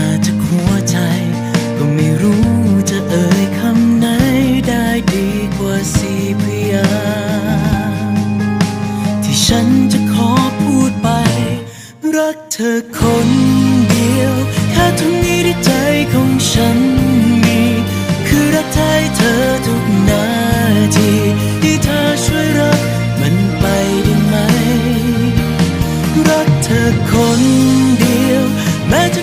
าจากหัวใจ ก็ไม่รู้จะเอ่ยคำไหนได้ดีกว่าสีพยางค์ที่ฉันจะขอพูดไป รักเธอคนเดียว แค่ตรงนี้ที่ใจของฉันมี คือรักแท้เธอทุกนาทีที่เธอช่วยรักมันไปได้ไหม รักเธอคนเดียว แม้จะ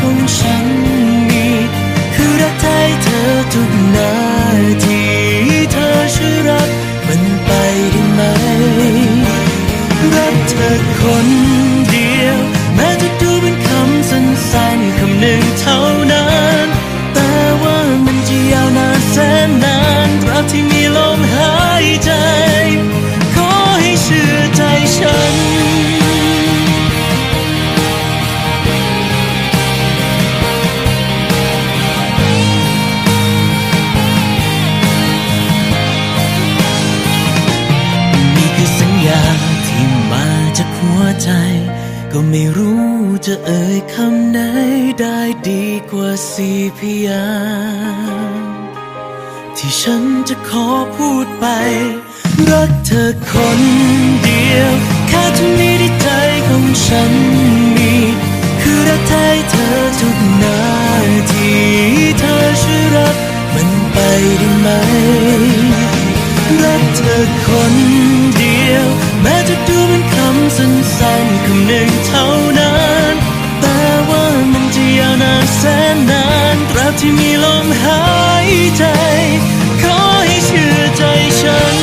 ของฉันมีคือรักแท้เธอทุกนาทีเธอช่วยรักมันไปได้ไหม รักเธอคนเดียว แม้จะดูเป็นคำสั้นๆคำหนึ่งเท่านั้น แต่ว่ามันจะยาวนานแสนนานตราบที่มีลมหายใจ ขอให้เชื่อใจฉัน จากหัวใจ ก็ไม่รู้จะเอ่ยคำไหนได้ดีกว่าสี่พยางที่ฉันจะขอพูดไป รักเธอคนเดียว แค่ที่นี้ที่ใจของฉัน ที่มีลมหายใจ ขอให้เชื่อใจฉัน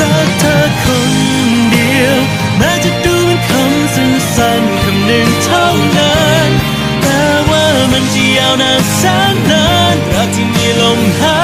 รักเธอคนเดียว แม้จะดูเป็นคำสั้นๆคำหนึ่งเท่านั้น แต่ว่ามันจะยาวนานแสนนานราบที่มีลมหาย